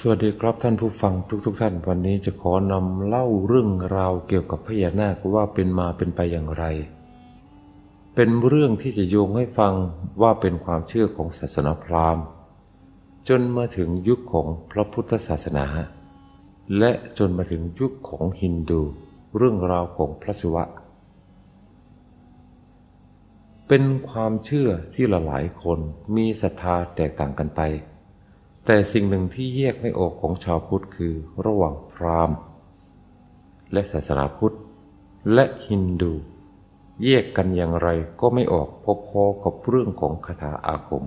สวัสดีครับท่านผู้ฟังทุกๆทท่าน วันนี้จะขอนำเล่าเรื่องราวเกี่ยวกับพญานาคว่าเป็นมาเป็นไปอย่างไร เป็นเรื่องที่จะโยงให้ฟังว่าเป็นความเชื่อของศาสนาพราหมณ์ จนมาถึงยุคของพระพุทธศาสนา และจนมาถึงยุคของฮินดู เรื่องราวของพระศิวะ เป็นความเชื่อที่ลหลายคนมีศรัทธาแตกต่างกันไป แต่สิ่งหนึ่งที่แยกไม่ออกของชาวพุทธคือระหว่างพราหมณ์ และศาสนาพุทธ และฮินดู แยกกันอย่างไรก็ไม่ออกพอๆกับเรื่องของคาถาอาคม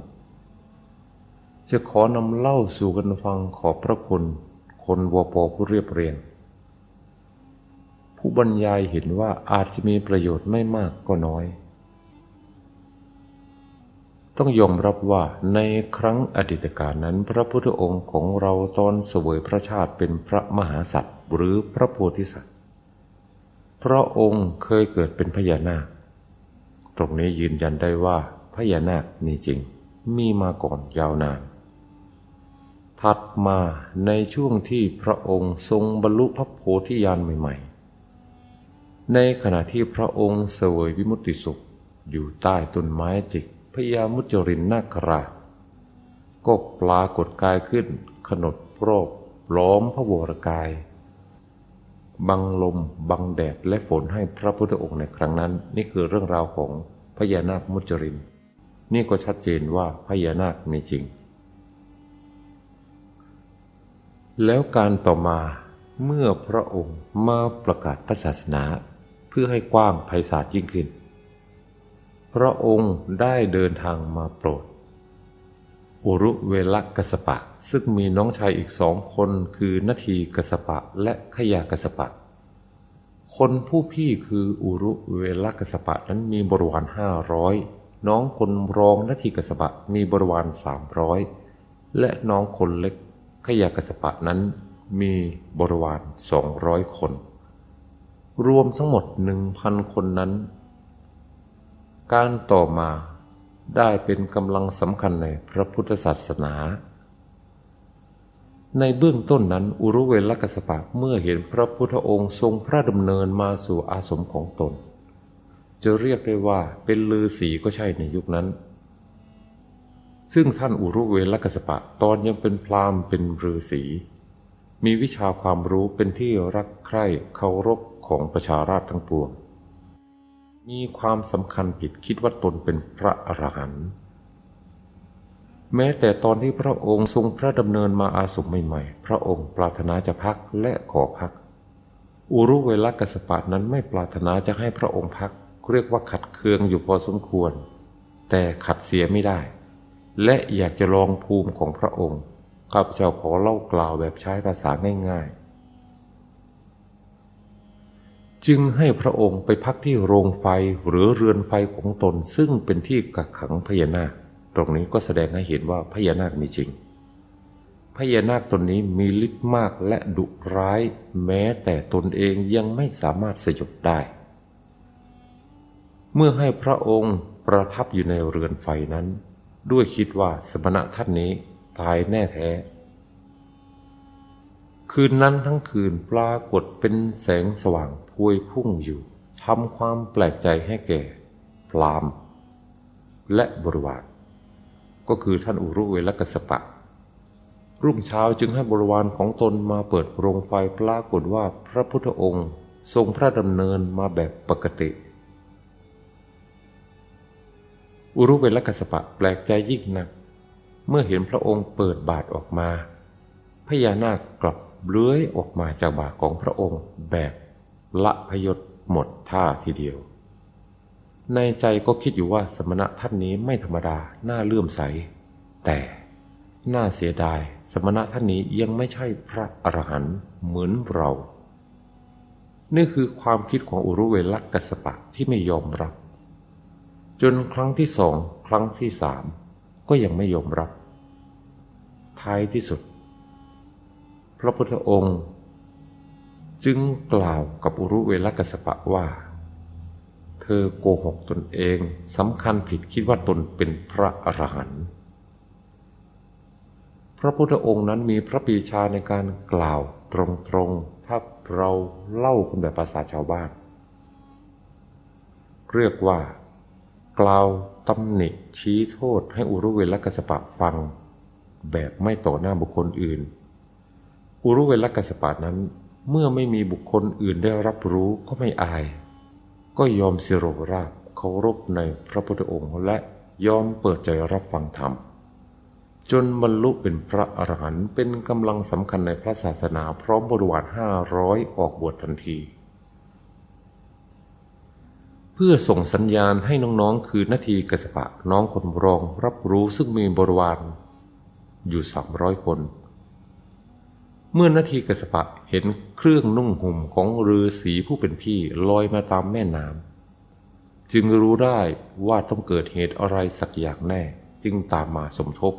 จะขอนำเล่าสู่กันฟังขอพระคุณคนวปผู้เรียบเรียง ผู้บรรยายเห็นว่าอาจจะมีประโยชน์ไม่มากก็น้อย ต้องยอมรับว่าในครั้งอดีตการนั้น พระพุทธองค์ของเราตอนเสวยพระชาติเป็นพระมหาสัตว์หรือพระโพธิสัตว์ พระองค์เคยเกิดเป็นพญานาค ตรงนี้ยืนยันได้ว่าพญานาคมีจริง มีมาก่อนยาวนาน ถัดมาในช่วงที่พระองค์ทรงบรรลุพระโพธิญาณใหม่ๆ ในขณะที่พระองค์เสวยวิมุตติสุขอยู่ใต้ต้นไม้จิก พญามุจรินนาคราชก็ปรากฏกายขึ้น ขนดโรบล้อมพระวรกาย บังลม บังแดดและฝนให้พระพุทธองค์ในครั้งนั้น นี่คือเรื่องราวของพญานาคมุจริน นี่ก็ชัดเจนว่าพญานาคมีจริง แล้วการต่อมาเมื่อพระองค์มาประกาศพระศาสนา เพื่อให้กว้างไพศาลยิ่งขึ้น พระองค์ได้เดินทางมาโปรด อุรุเวลกัสปะ ซึ่งมีน้องชายอีกสองคนคือนาทีกัสปะและขยากัสปะ คนผู้พี่คืออุรุเวลกัสปะนั้นมีบริวารห้าร้อยน้องคนรองนาทีกัสปะมีบริวารสามร้อยและน้องคนเล็กขยากัสปะนั้นมีบริวารสองร้อยคน รวมทั้งหมดหนึ่งพันคนนั้น การต่อมาได้เป็นกำลังสำคัญในพระพุทธศาสนา ในเบื้องต้นนั้นอุรุเวลกัสปะเมื่อเห็นพระพุทธองค์ทรงพระดำเนินมาสู่อาสมของตน จะเรียกได้ว่าเป็นลือสีก็ใช่ในยุคนั้น ซึ่งท่านอุรุเวลกัสปะตอนยังเป็นพราหมณ์เป็นฤาษีมีวิชาความรู้เป็นที่รักใคร่เคารพของประชาราษทั้งปวง มีความสำคัญผิดคิดว่าตนเป็นพระอรหันต์แม้แต่ตอนที่พระองค์ทรงพระดำเนินมาอาสมใหม่ๆ พระองค์ปรารถนาจะพักและขอพัก อุรุเวลกัสปะนั้นไม่ปรารถนาจะให้พระองค์พัก เรียกว่าขัดเคืองอยู่พอสมควร แต่ขัดเสียไม่ได้ และอยากจะลองภูมิของพระองค์ข้าพเจ้าขอเล่ากล่าวแบบใช้ภาษาง่ายๆ จึงให้พระองค์ไปพักที่โรงไฟหรือเรือนไฟของตนซึ่งเป็นที่กักขังพญานาค ตรงนี้ก็แสดงให้เห็นว่าพญานาคมีจริงพญานาคตนนี้มีฤทธิ์มากและดุร้าย แม้แต่ตนเองยังไม่สามารถสยบได้ เมื่อให้พระองค์ประทับอยู่ในเรือนไฟนั้น ด้วยคิดว่าสมณะท่านนี้ตายแน่แท้ คืนนั้นทั้งคืนปรากฏเป็นแสงสว่าง วยพุ่งอยู่ทำความแปลกใจให้แก่พรามและบริวารก็คือท่านอุรุเวลกัสปะ รุ่งเช้าจึงให้บริวารของตนมาเปิดโรงไฟปรากฏว่าพระพุทธองค์ทรงพระดำเนินมาแบบปกติ อุรุเวลกัสปะแปลกใจยิ่งนัก เมื่อเห็นพระองค์เปิดบาทออกมาพญานาคกลับเลื้อยออกมาจากบาทของพระองค์แบบ ละพยศหมดท่าทีเดียว ในใจก็คิดอยู่ว่าสมณะท่านนี้ไม่ธรรมดา น่าเลื่อมใส แต่น่าเสียดาย สมณะท่านนี้ยังไม่ใช่พระอรหันต์เหมือนเรา นี่คือความคิดของอุรุเวลกัสปะที่ไม่ยอมรับ จนครั้งที่สองครั้งที่สามก็ยังไม่ยอมรับ ท้ายที่สุด พระพุทธองค์ จึงกล่าวกับอุรุเวลกัสปะว่า เธอโกหกตนเองสำคัญผิดคิดว่าตนเป็นพระอรหันต์พระพุทธองค์นั้นมีพระปีชาในการกล่าวตรงๆ ถ้าเราเล่ากันแบบภาษาชาวบ้าน เรียกว่า กล่าวตำหนิชี้โทษให้อุรุเวลกัสปะฟัง แบบไม่ต่อหน้าบุคคลอื่น อุรุเวลกัสปะนั้น เมื่อไม่มีบุคคลอื่นได้รับรู้ก็ไม่อาย ก็ยอมสิโรราบเคารพในพระพุทธองค์และยอมเปิดใจรับฟังธรรม จนบรรลุเป็นพระอรหันต์เป็นกำลังสำคัญในพระศาสนาพร้อมบริวารห้าร้อยออกบวชทันที เพื่อส่งสัญญาณให้น้องๆ คือนาทีกสปะน้องคนรองรับรู้ซึ่งมีบริวารอยู่สามร้อยคน เมื่อนาทีกสปะเห็นเครื่องนุ่งห่มของฤาษีผู้เป็นพี่ลอยมาตามแม่น้ำจึงรู้ได้ว่าต้องเกิดเหตุอะไรสักอย่างแน่จึงตามมาสมทบ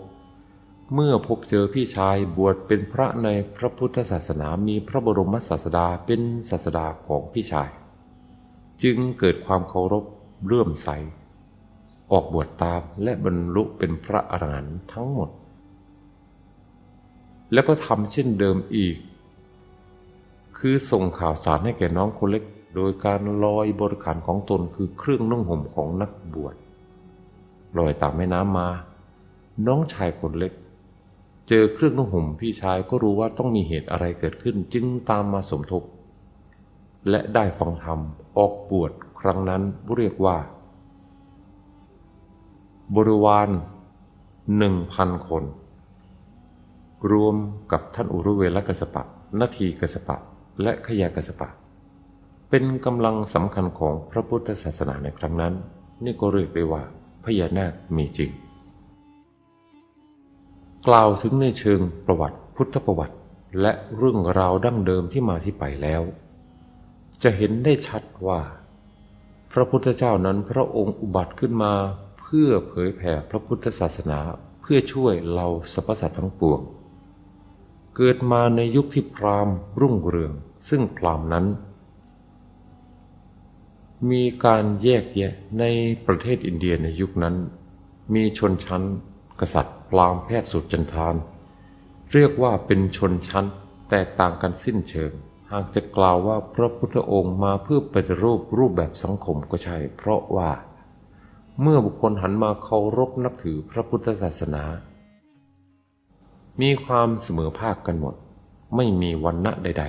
เมื่อพบเจอพี่ชายบวชเป็นพระในพระพุทธศาสนามีพระบรมศาสดาเป็นศาสดาของพี่ชาย จึงเกิดความเคารพเลื่อมใส ออกบวชตามและบรรลุเป็นพระอรหันต์ทั้งหมด แล้วก็ทำเช่นเดิมอีก คือส่งข่าวสารให้แก่น้องคนเล็ก โดยการลอยบริขารของตนคือเครื่องนุ่งห่มของนักบวชลอยตามแม่น้ำมา น้องชายคนเล็ก เจอเครื่องนุ่งห่มพี่ชายก็รู้ว่าต้องมีเหตุอะไรเกิดขึ้นจึงตามมาสมทบ และได้ฟังธรรมออกบวชครั้งนั้นเรียกว่า บริวารหนึ่งพันคน รวมกับท่านอุรุเวลกัสปะนาทีกัสปะ และขยากัสปะ เป็นกำลังสำคัญของพระพุทธศาสนาในครั้งนั้น นี่ก็เรียกได้ว่าพญานาคมีจริง กล่าวถึงในเชิงประวัติพุทธประวัติ และเรื่องราวดั้งเดิมที่มาที่ไปแล้ว จะเห็นได้ชัดว่า พระพุทธเจ้านั้นพระองค์อุบัติขึ้นมา เพื่อเผยแผ่พระพุทธศาสนาเพื่อช่วยเราสรรพสัตว์ทั้งปวง เกิดมาในยุคที่พราหมณ์รุ่งเรือง ซึ่งพราหมณ์นั้น มีการแยกแยะในประเทศอินเดียในยุคนั้น มีชนชั้น กษัตริย์พราหมณ์แพทย์สุดจันทาน เรียกว่าเป็นชนชั้นแตกต่างกันสิ้นเชิง หากจะกล่าวว่าพระพุทธองค์มาเพื่อปฏิรูปรูปแบบสังคมก็ใช่ เพราะว่า เมื่อบุคคลหันมาเคารพนับถือพระพุทธศาสนา มีความเสมอภาคกันหมด ไม่มีวันณะใด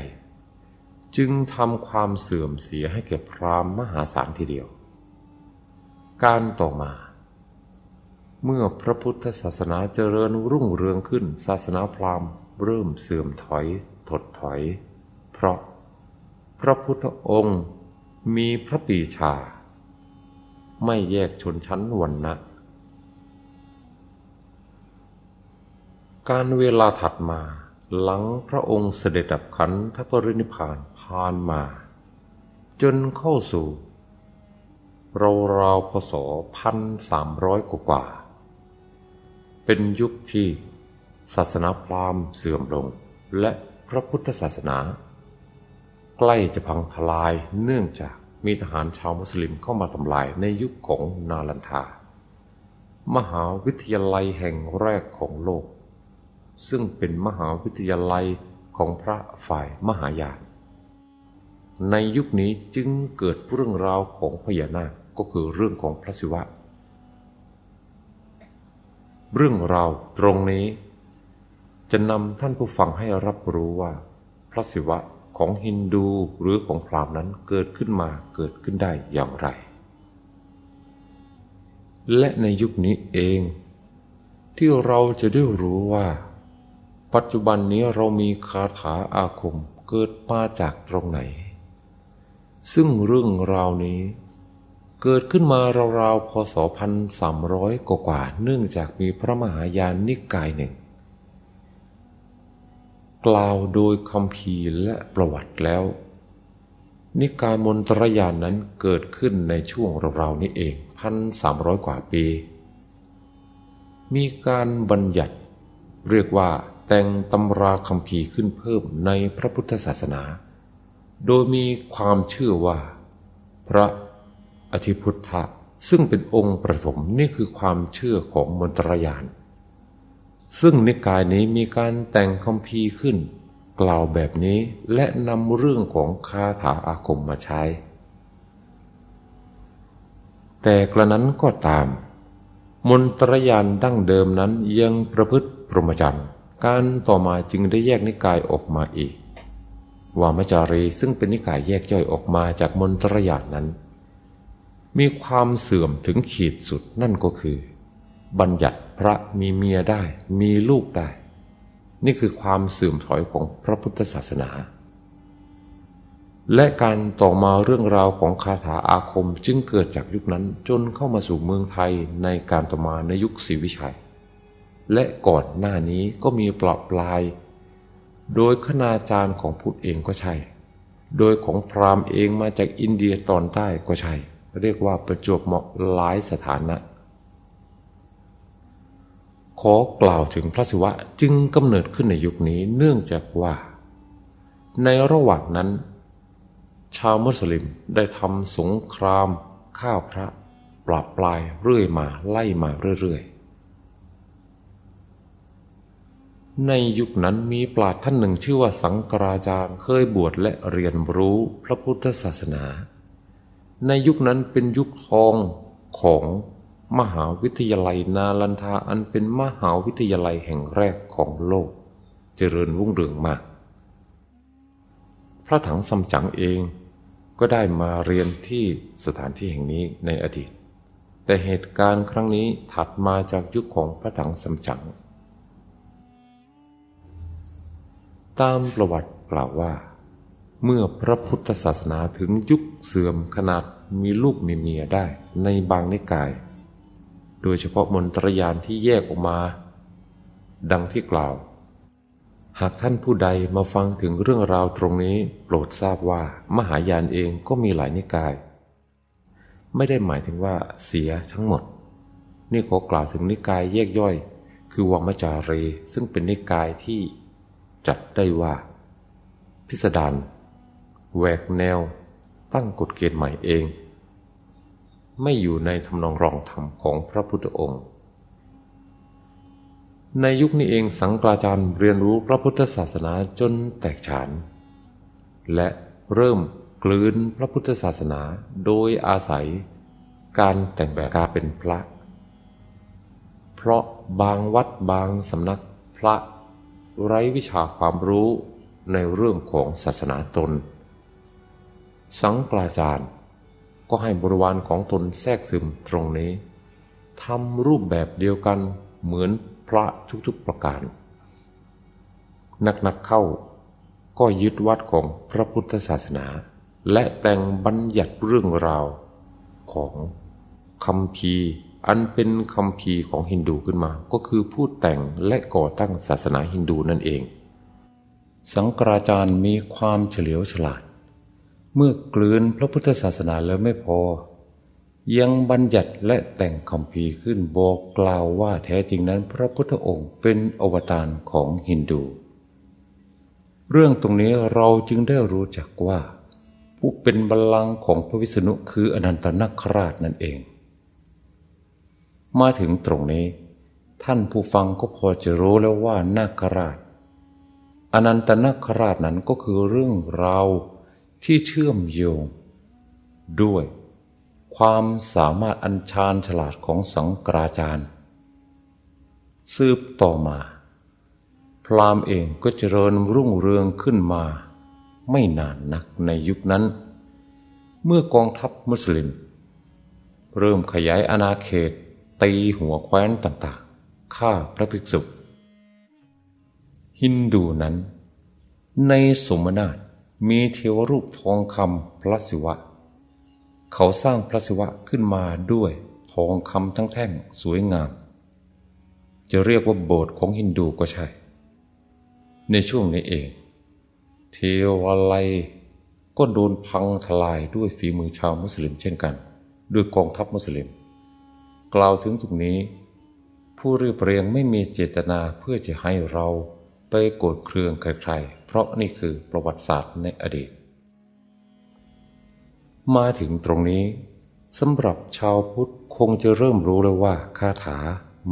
ๆ จึงทำความเสื่อมเสียให้แก่พราหมณ์มหาศาลทีเดียว การต่อมา เมื่อพระพุทธศาสนาเจริญรุ่งเรืองขึ้น ศาสนาพราหมณ์เริ่มเสื่อมถอย ถดถอย เพราะพระพุทธองค์มีพระปีชา ไม่แยกชนชั้นวรรณะ การเวลาถัดมา หลังพระองค์เสด็จดับขันธปรินิพพานผ่านมา จนเข้าสู่เราราวพศพันสามร้อยกว่า เป็นยุคที่ศาสนาพราหมณ์เสื่อมลง และพระพุทธศาสนา ใกล้จะพังทลายเนื่องจากมีทหารชาวมุสลิมเข้ามาทำลายในยุคของนาลันทา มหาวิทยาลัยแห่งแรกของโลก ซึ่งเป็นมหาวิทยาลัยของพระฝ่ายมหายานในยุคนี้จึงเกิดเรื่องราวของพญานาคก็คือเรื่องของพระศิวะ เรื่องราวตรงนี้จะนำท่านผู้ฟังให้รับรู้ว่า พระศิวะของฮินดูหรือของพราหมณ์นั้นเกิดขึ้นมาเกิดขึ้นได้อย่างไร และในยุคนี้เอง ที่เราจะได้รู้ว่า ปัจจุบันนี้เรามีคาถาอาคมเกิดมาจากตรงไหน ซึ่งเรื่องราวนี้ เกิดขึ้นมาราวๆพศพันสามร้อยกว่าเนื่องจากมีพระมหายานนิกายหนึ่ง กล่าวโดยคำพีและประวัติแล้ว นิกายมนตรยานนั้นเกิดขึ้นในช่วงราวๆนี้เองพันสามร้อยกว่าปี มีการบัญญัติเรียกว่า แต่งตำราคำพีขึ้นเพิ่มในพระพุทธศาสนา โดยมีความเชื่อว่า พระอธิพุทธะซึ่งเป็นองค์ประถมนี่คือความเชื่อของมนตรยาน ซึ่งนิกายนี้มีการแต่งคำพีขึ้น กล่าวแบบนี้และนำเรื่องของคาถาอาคมมาใช้ แต่กระนั้นก็ตาม มนตรยานดั้งเดิมนั้นยังประพฤติพรหมจรรย์ การต่อมาจึงได้แยกนิกายออกมาอีก วามจารีซึ่งเป็นนิกายแยกย่อยออกมาจากมนตรยานนั้น มีความเสื่อมถึงขีดสุดนั่นก็คือ บัญญัติพระมีเมียได้ มีลูกได้ นี่คือความเสื่อมถอยของพระพุทธศาสนา และการต่อมาเรื่องราวของคาถาอาคมจึงเกิดจากยุคนั้นจนเข้ามาสู่เมืองไทยในการต่อมาในยุคศรีวิชัย และก่อนหน้านี้ก็มีปลอบปลาย โดยคณาจารย์ของพุทธเองก็ใช่ โดยของพราหมณ์เองมาจากอินเดียตอนใต้ก็ใช่ เรียกว่าประจวบเหมาะหลายสถานะ ขอกล่าวถึงพระศิวะจึงกำเนิดขึ้นในยุคนี้เนื่องจากว่า ในระหว่างนั้น ชาวมุสลิมได้ทำสงคราม ข้าวพระ ปราบปลายเรื่อยมาไล่มาเรื่อยๆ ในยุคนั้นมีปราชญ์ท่านหนึ่งชื่อว่าสังกราจารย์เคยบวชและเรียนรู้พระพุทธศาสนา ในยุคนั้นเป็นยุคทองของมหาวิทยาลัยนาลันทาอันเป็นมหาวิทยาลัยแห่งแรกของโลก เจริญรุ่งเรืองมาก พระถังซัมจั๋งเองก็ได้มาเรียนที่สถานที่แห่งนี้ในอดีต แต่เหตุการณ์ครั้งนี้ถัดมาจากยุคของพระถังซัมจั๋ง ตามประวัติกล่าวว่า เมื่อพระพุทธศาสนาถึงยุคเสื่อมขนาดมีลูกมีเมียได้ในบางนิกาย โดยเฉพาะมนตรยานที่แยกออกมา ดังที่กล่าว หากท่านผู้ใดมาฟังถึงเรื่องราวตรงนี้โปรดทราบว่ามหายานเองก็มีหลายนิกาย ไม่ได้หมายถึงว่าเสียทั้งหมด นี่ขอกล่าวถึงนิกายแยกย่อย คือวังมจารีซึ่งเป็นนิกายที่ จัดได้ว่า พิสดารแหวกแนวตั้งกฎเกณฑ์ใหม่เอง ไม่อยู่ในทำนองรองธรรมของพระพุทธองค์ ในยุคนี้เองสังกาจารย์เรียนรู้พระพุทธศาสนาจนแตกฉาน และเริ่มกลืนพระพุทธศาสนาโดยอาศัยการแต่งแบบกาเป็นพระ เพราะบางวัดบางสำนักพระ ไร้วิชาความรู้ในเรื่องของศาสนาตน สังกาจารย์ก็ให้บริวารของตนแทรกซึมตรงนี้ทำรูปแบบเดียวกันเหมือนพระทุกๆประการ นักๆเข้าก็ยึดวัดของพระพุทธศาสนา และแต่งบัญญัติเรื่องราวของคำพี อันเป็นคำพีของฮินดูขึ้นมา ก็คือผู้แต่งและก่อตั้งศาสนาฮินดูนั่นเอง สังกราจารย์มีความเฉลียวฉลาด เมื่อกลืนพระพุทธศาสนาแล้วไม่พอ ยังบัญญัติและแต่งคำพีขึ้นบอกกล่าวว่าแท้จริงนั้นพระพุทธองค์เป็นอวตารของฮินดู เรื่องตรงนี้เราจึงได้รู้จักว่า ผู้เป็นบัลลังก์ของพระวิษณุคืออนันตนาคราชนั่นเอง มาถึงตรงนี้ ท่านผู้ฟังก็พอจะรู้แล้วว่านาคราช อนันตนาคราชนั้นก็คือเรื่องราวที่เชื่อมโยง ด้วย ความสามารถอัญชานฉลาดของสังกราจารย์ สืบต่อมา พราหมณ์เองก็เจริญรุ่งเรืองขึ้นมา ไม่นานนักในยุคนั้น เมื่อกองทัพมุสลิม เริ่มขยายอาณาเขต ตีหัวแคว้นต่างๆฆ่าพระภิกษุ ฮินดูนั้น ในสมนาถมีเทวรูปทองคำพระศิวะ เขาสร้างพระศิวะขึ้นมาด้วยทองคำทั้งแท่งสวยงาม จะเรียกว่าโบสถ์ของฮินดูก็ใช่ ในช่วงนี้เอง เทวาลัยก็โดนพังทลายด้วยฝีมือชาวมุสลิมเช่นกัน ด้วยกองทัพมุสลิม กล่าวถึงตรงนี้ ผู้เรียบเรียงไม่มีเจตนาเพื่อจะให้เราไปโกรธเคืองใครๆ เพราะนี่คือประวัติศาสตร์ในอดีต มาถึงตรงนี้สำหรับชาวพุทธคงจะเริ่มรู้แล้วว่าคาถา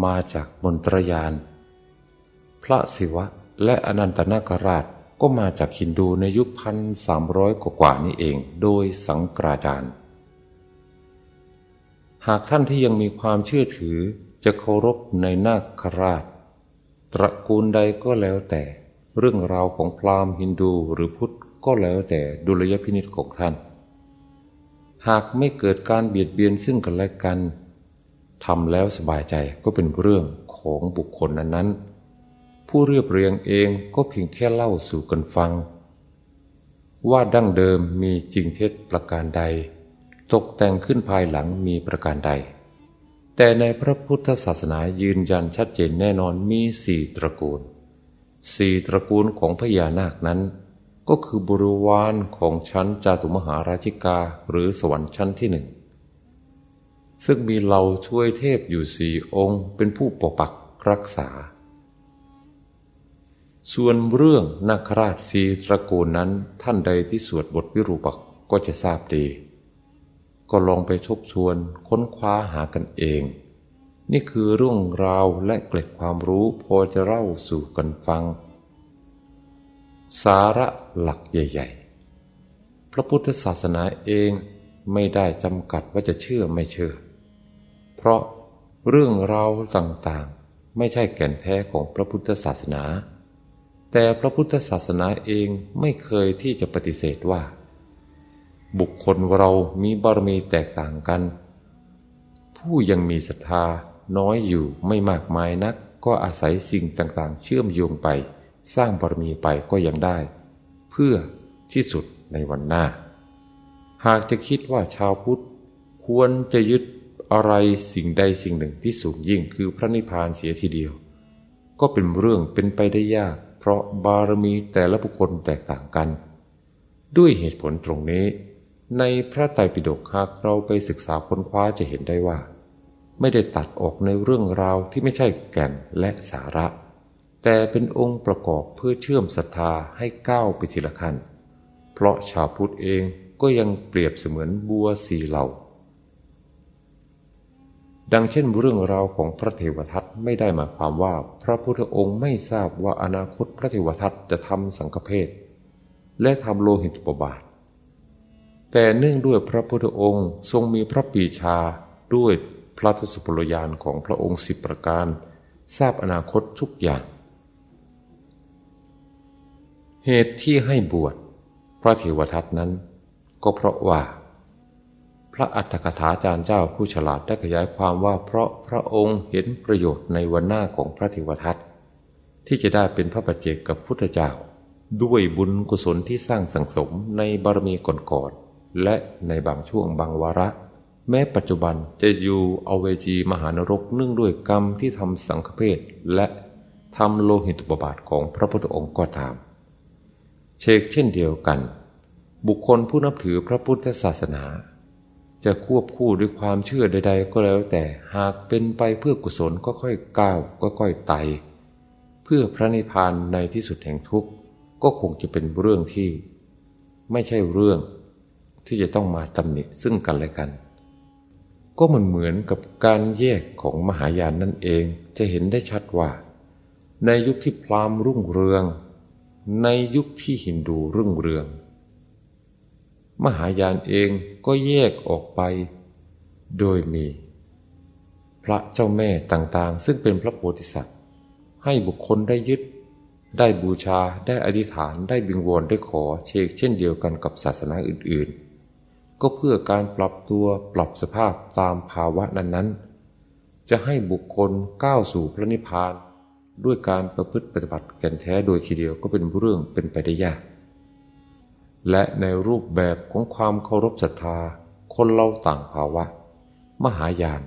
มาจากมนตรยาน พระศิวะและอนันตนาคราชก็มาจากฮินดูในยุคพันสามร้อยกว่านี้เอง โดยสังกราจารย์ หากท่านที่ยังมีความเชื่อถือจะเคารพในนาคราช ตระกูลใดก็แล้วแต่ เรื่องราวของพราหมณ์ฮินดูหรือพุทธก็แล้วแต่ดุลยพินิจของท่าน หากไม่เกิดการเบียดเบียนซึ่งกันและกันทำแล้วสบายใจก็เป็นเรื่องของบุคคลนั้นๆ ผู้เรียบเรียงเองก็เพียงแค่เล่าสู่กันฟัง ว่าดั้งเดิมมีจริงเท็จประการใด ตกแต่งขึ้นภายหลังมีประการใด แต่ในพระพุทธศาสนายืนยันชัดเจนแน่นอนมีสี่ตระกูลสี่ตระกูลของพญานาคนั้น ก็คือบริวารของชั้นจาตุมหาราชิกาหรือสวรรค์ชั้นที่หนึ่งซึ่งมีเหล่าช่วยเทพอยู่สี่องค์ เป็นผู้ปกปักรักษา ส่วนเรื่องนาคราชสีตระกูลนั้นท่านใดที่สวดบทวิรูปักก็จะทราบดี ก็ลองไปทบทวนค้นคว้าหากันเอง นี่คือเรื่องราวและเกล็ดความรู้พอจะเล่าสู่กันฟัง สาระหลักใหญ่ ๆ พระพุทธศาสนาเองไม่ได้จำกัดว่าจะเชื่อไม่เชื่อ เพราะเรื่องราวต่างๆ ไม่ใช่แก่นแท้ของพระพุทธศาสนา แต่พระพุทธศาสนาเองไม่เคยที่จะปฏิเสธว่า บุคคลเรามีบารมีแตกต่างกัน ผู้ยังมีศรัทธาน้อยอยู่ไม่มากมายนัก ก็อาศัยสิ่งต่างๆ เชื่อมโยงไป สร้างบารมีไปก็ยังได้ เพื่อที่สุดในวันหน้า หากจะคิดว่าชาวพุทธ ควรจะยึดอะไรสิ่งใดสิ่งหนึ่งที่สูงยิ่งคือพระนิพพานเสียทีเดียว ก็เป็นเรื่องเป็นไปได้ยาก เพราะบารมีแต่ละบุคคลแตกต่างกัน ด้วยเหตุผลตรงนี้ ในพระไตรปิฎกหากเราไปศึกษาค้นคว้าจะเห็นได้ว่า ไม่ได้ตัดออกในเรื่องราวที่ไม่ใช่แก่นและสาระ แต่เป็นองค์ประกอบเพื่อเชื่อมศรัทธาให้ก้าวไปทีละขั้น เพราะชาวพุทธเองก็ยังเปรียบเสมือนบัวสีเหล่า ดังเช่นเรื่องราวของพระเทวทัตไม่ได้หมายความว่าพระพุทธองค์ไม่ทราบว่าอนาคตพระเทวทัตจะทำสังฆเพศและทำโลหิตปบาท แต่เนื่องด้วยพระพุทธองค์ทรงมีพระปีชาด้วยพระทศพลยานของพระองค์สิบประการ ทราบอนาคตทุกอย่าง เหตุที่ให้บวชพระเทวทัตนั้น ก็เพราะว่า พระอัฏฐกถาจารย์เจ้าผู้ฉลาดได้ขยายความว่าเพราะพระองค์เห็นประโยชน์ในวันหน้าของพระเทวทัตที่จะได้เป็นพระปัจเจกกับพุทธเจ้า ด้วยบุญกุศลที่สร้างสังสมในบารมีก่อนๆ และในบางช่วงบางวาระ แม้ปัจจุบันจะอยู่เอาเวจีมหานรกเนื่องด้วยกรรมที่ทำสังฆเพศและทำโลหิตุปบาทของพระพุทธองค์ก็ตาม เชกเช่นเดียวกัน บุคคลผู้นับถือพระพุทธศาสนา จะควบคู่ด้วยความเชื่อใด ๆ ก็แล้วแต่หากเป็นไปเพื่อกุศลก็ค่อยก้าวก็ค่อยไต่เพื่อพระนิพพานในที่สุดแห่งทุกข์ก็คงจะเป็นเรื่องที่ ไม่ใช่เรื่อง ที่จะต้องมาตำหนิซึ่งกันและกัน ก็มันเหมือนกับการแยกของมหายานนั่นเองจะเห็นได้ชัดว่า ในยุคที่พราหมณ์รุ่งเรือง ในยุคที่ฮินดูรุ่งเรือง มหายานเองก็แยกออกไป โดยมี พระเจ้าแม่ต่างๆ ซึ่งเป็นพระโพธิสัตว์ ให้บุคคลได้ยึดได้บูชา ได้อธิษฐาน ได้บิงวอน ได้ขอเชกเช่นเดียวกันกับศาสนาอื่น ๆ ก็เพื่อการปรับตัวปรับสภาพตามภาวะนั้นๆ จะให้บุคคลก้าวสู่พระนิพพาน ด้วยการประพฤติปฏิบัติแก่นแท้โดยทีเดียวก็เป็นเรื่องเป็นไปได้ยาก และในรูปแบบของความเคารพศรัทธาคนเราต่างภาวะ มหายาน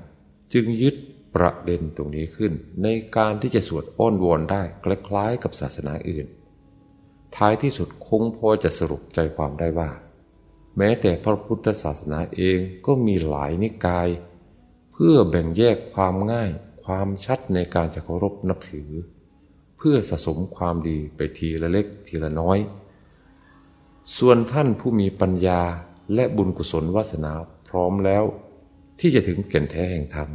จึงยึดประเด็นตรงนี้ขึ้น ในการที่จะสวดอ้อนวอนได้คล้ายๆกับศาสนาอื่น ท้ายที่สุดคงพอจะสรุปใจความได้ว่า แม้แต่พระพุทธศาสนาเองก็มีหลายนิกาย เพื่อแบ่งแยกความง่ายความชัดในการจะเคารพนับถือ เพื่อสะสมความดีไปทีละเล็กทีละน้อย ส่วนท่านผู้มีปัญญาและบุญกุศลวาสนาพร้อมแล้ว ที่จะถึงแก่นแท้แห่งธรรม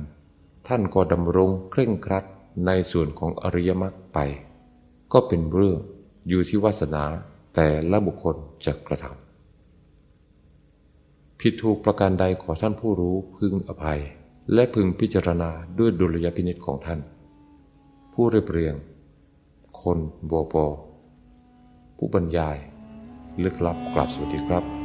ท่านก็ดำรงเคร่งครัดในส่วนของอริยมรรคไป ก็เป็นเรื่องอยู่ที่วาสนาแต่ละบุคคลจะกระทำ ผิดถูกประการใดขอท่านผู้รู้พึงอภัย และพึงพิจารณาด้วยดุลยพินิจของท่าน ผู้เรียบเรียง คนบอปผู้บรรยาย ลึกลับกลับสวัสดีครับ